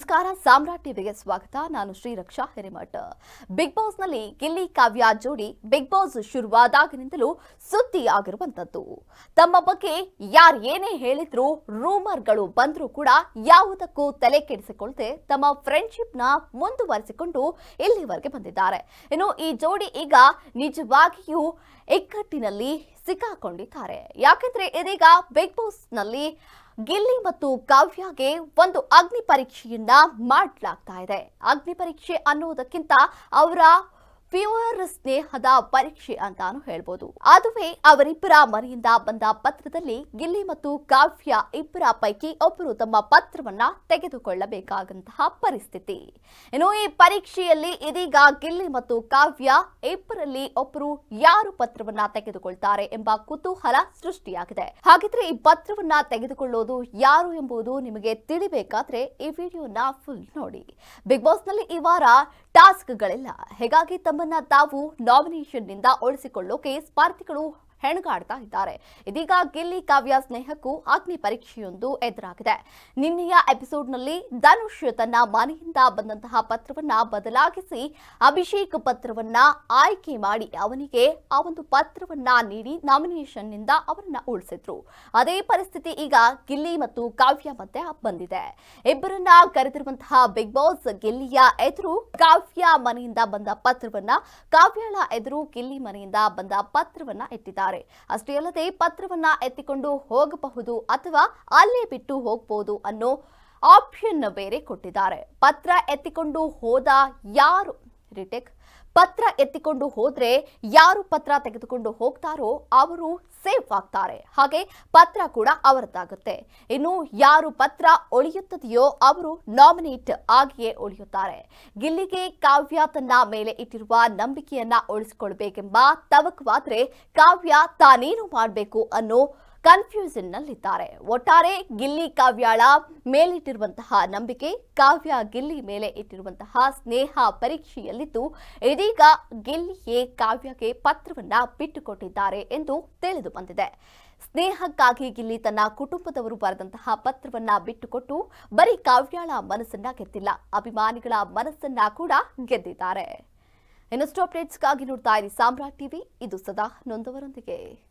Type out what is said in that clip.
ನಮಸ್ಕಾರ, ಸಾಮ್ರಾಟ್ ಟಿವಿಗೆ ಸ್ವಾಗತ. ನಾನು ಶ್ರೀರಕ್ಷಾ ಹಿರೇಮಠ. ಬಿಗ್ ಬಾಸ್ನಲ್ಲಿ ಗಿಲ್ಲಿ ಕಾವ್ಯ ಜೋಡಿ ಬಿಗ್ ಬಾಸ್ ಶುರುವಾದಾಗಿನಿಂದಲೂ ಸುದ್ದಿ ಆಗಿರುವಂತದ್ದು ತಮ್ಮ ಬಗ್ಗೆ ಯಾರು ಏನೇ ಹೇಳಿದ್ರು, ರೂಮರ್ಗಳು ಬಂದರೂ ಕೂಡ ಯಾವುದಕ್ಕೂ ತಲೆ ಕೆಡಿಸಿಕೊಳ್ಳದೆ ತಮ್ಮ ಫ್ರೆಂಡ್ಶಿಪ್ನ ಮುಂದುವರೆಸಿಕೊಂಡು ಇಲ್ಲಿವರೆಗೆ ಬಂದಿದ್ದಾರೆ. ಇನ್ನು ಈ ಜೋಡಿ ಈಗ ನಿಜವಾಗಿಯೂ ಇಕ್ಕಟ್ಟಿನಲ್ಲಿ ಸಿಕ್ಕಾಕೊಂಡಿದ್ದಾರೆ ಯಾಕೆಂದ್ರೆ ಇದೀಗ ಬಿಗ್ ಬಾಸ್ನಲ್ಲಿ ಗಿಲ್ಲಿ ಮತ್ತು ಕಾವ್ಯಗೆ ಒಂದು ಅಗ್ನಿ ಪರೀಕ್ಷೆಯನ್ನ ಮಾಡಲಾಗ್ತಾ ಇದೆ. ಅಗ್ನಿ ಪರೀಕ್ಷೆ ಅನ್ನೋದಕ್ಕಿಂತ ಅವರ ಪ್ಯೂರ್ ಸ್ನೇಹದ ಪರೀಕ್ಷೆ ಅಂತಾನು ಹೇಳ್ಬೋದು. ಅದುವೇ ಅವರಿಬ್ಬರ ಮನೆಯಿಂದ ಬಂದ ಪತ್ರದಲ್ಲಿ ಗಿಲ್ಲಿ ಮತ್ತು ಕಾವ್ಯ ಇಬ್ಬರ ಪೈಕಿ ಒಬ್ಬರು ತಮ್ಮ ಪತ್ರವನ್ನ ತೆಗೆದುಕೊಳ್ಳಬೇಕಾದಂತಹ ಪರಿಸ್ಥಿತಿ. ಇನ್ನು ಈ ಪರೀಕ್ಷೆಯಲ್ಲಿ ಇದೀಗ ಗಿಲ್ಲಿ ಮತ್ತು ಕಾವ್ಯ ಇಬ್ಬರಲ್ಲಿ ಒಬ್ಬರು ಯಾರು ಪತ್ರವನ್ನ ತೆಗೆದುಕೊಳ್ತಾರೆ ಎಂಬ ಕುತೂಹಲ ಸೃಷ್ಟಿಯಾಗಿದೆ. ಹಾಗಿದ್ರೆ ಈ ಪತ್ರವನ್ನ ತೆಗೆದುಕೊಳ್ಳೋದು ಯಾರು ಎಂಬುದು ನಿಮಗೆ ತಿಳಿಬೇಕಾದ್ರೆ ಈ ವಿಡಿಯೋನ ಫುಲ್ ನೋಡಿ. ಬಿಗ್ ಬಾಸ್ನಲ್ಲಿ ಈ ವಾರ ಟಾಸ್ಕ್ಗಳಿಲ್ಲ. ಹೀಗಾಗಿ ತಮ್ಮನ್ನ ತಾವು ನಾಮಿನೇಷನ್ನಿಂದ ಉಳಿಸಿಕೊಳ್ಳೋಕೆ ಸ್ಪರ್ಧಿಗಳು ಹೆಣಗಾಡ್ತಾ ಇದ್ದಾರೆ. ಇದೀಗ ಗಿಲ್ಲಿ ಕಾವ್ಯ ಸ್ನೇಹಕ್ಕೂ ಅಗ್ನಿ ಪರೀಕ್ಷೆಯೊಂದು ಎದುರಾಗಿದೆ. ನಿನ್ನೆಯ ಎಪಿಸೋಡ್ನಲ್ಲಿ ಧನುಷ್ ತನ್ನ ಮನೆಯಿಂದ ಬಂದಂತಹ ಪತ್ರವನ್ನ ಬದಲಾಗಿಸಿ ಅಭಿಷೇಕ್ ಪತ್ರವನ್ನ ಆಯ್ಕೆ ಮಾಡಿ ಅವನಿಗೆ ಆ ಒಂದು ಪತ್ರವನ್ನ ನೀಡಿ ನಾಮಿನೇಷನ್ನಿಂದ ಅವರನ್ನ ಉಳಿಸಿದ್ರು. ಅದೇ ಪರಿಸ್ಥಿತಿ ಈಗ ಗಿಲ್ಲಿ ಮತ್ತು ಕಾವ್ಯ ಮಧ್ಯೆ ಬಂದಿದೆ. ಇಬ್ಬರನ್ನ ಕರೆದಿರುವಂತಹ ಬಿಗ್ ಬಾಸ್ ಗಿಲ್ಲಿಯ ಎದುರು ಕಾವ್ಯ ಮನೆಯಿಂದ ಬಂದ ಪತ್ರವನ್ನ ಕಾವ್ಯಳ ಎದುರು ಗಿಲ್ಲಿ ಮನೆಯಿಂದ ಬಂದ ಪತ್ರವನ್ನ ಇಟ್ಟಿದ್ದಾರೆ. ಅಷ್ಟೇ ಅಲ್ಲದೆ ಪತ್ರವನ್ನ ಎತ್ತಿಕೊಂಡು ಹೋಗಬಹುದು ಅಥವಾ ಅಲ್ಲೇ ಬಿಟ್ಟು ಹೋಗಬಹುದು ಅನ್ನೋ ಆಪ್ಷನ್ ಬೇರೆ ಕೊಟ್ಟಿದ್ದಾರೆ. ಪತ್ರ ಎತ್ತಿಕೊಂಡು ಹೋದ ಯಾರು? ರಿಟೆಕ್. ಪತ್ರ ಎತ್ತಿಕೊಂಡು ಹೋದ್ರೆ ಯಾರು ಪತ್ರ ತೆಗೆದುಕೊಂಡು ಹೋಗ್ತಾರೋ ಅವರು ಸೇಫ್ ಆಗ್ತಾರೆ. ಹಾಗೆ ಪತ್ರ ಕೂಡ ಅವರದ್ದಾಗುತ್ತೆ. ಇನ್ನು ಯಾರು ಪತ್ರ ಒಳಿಯುತ್ತದೆಯೋ ಅವರು ನಾಮಿನೇಟ್ ಆಗಿಯೇ ಉಳಿಯುತ್ತಾರೆ ಗಿಲ್ಲಿಗೆ ಕಾವ್ಯ ತನ್ನ ಮೇಲೆ ಇಟ್ಟಿರುವ ನಂಬಿಕೆಯನ್ನ ಉಳಿಸಿಕೊಳ್ಬೇಕೆಂಬ ತವಕವಾದ್ರೆ ಕಾವ್ಯ ತಾನೇನು ಮಾಡಬೇಕು ಅನ್ನೋ ಕನ್ಫ್ಯೂಷನ್ ನಲ್ಲಿದ್ದಾರೆ ಒಟ್ಟಾರೆ ಗಿಲ್ಲಿ ಕಾವ್ಯಾಳ ಮೇಲಿಟ್ಟಿರುವಂತಹ ನಂಬಿಕೆ, ಕಾವ್ಯ ಗಿಲ್ಲಿ ಮೇಲೆ ಇಟ್ಟಿರುವಂತಹ ಸ್ನೇಹ ಪರೀಕ್ಷೆಯಲ್ಲಿದ್ದು, ಇದೀಗ ಗಿಲ್ಲಿಯೇ ಕಾವ್ಯಕ್ಕೆ ಪತ್ರವನ್ನ ಬಿಟ್ಟುಕೊಟ್ಟಿದ್ದಾರೆ ಎಂದು ತಿಳಿದು ಬಂದಿದೆ. ಸ್ನೇಹಕ್ಕಾಗಿ ಗಿಲ್ಲಿ ತನ್ನ ಕುಟುಂಬದವರು ಬರೆದಂತಹ ಪತ್ರವನ್ನ ಬಿಟ್ಟುಕೊಟ್ಟು, ಬರೀ ಕಾವ್ಯಾಳ ಮನಸ್ಸನ್ನ ಗೆದ್ದಿಲ್ಲ, ಅಭಿಮಾನಿಗಳ ಮನಸ್ಸನ್ನ ಕೂಡ ಗೆದ್ದಿದ್ದಾರೆ. ಇನ್ನಷ್ಟು ಅಪ್ಡೇಟ್ಸ್ಗಾಗಿ ನೋಡ್ತಾ ಇರಿ ಸಾಮ್ರಾಟ್ ಟಿವಿ, ಇದು ಸದಾ ನೊಂದವರೊಂದಿಗೆ.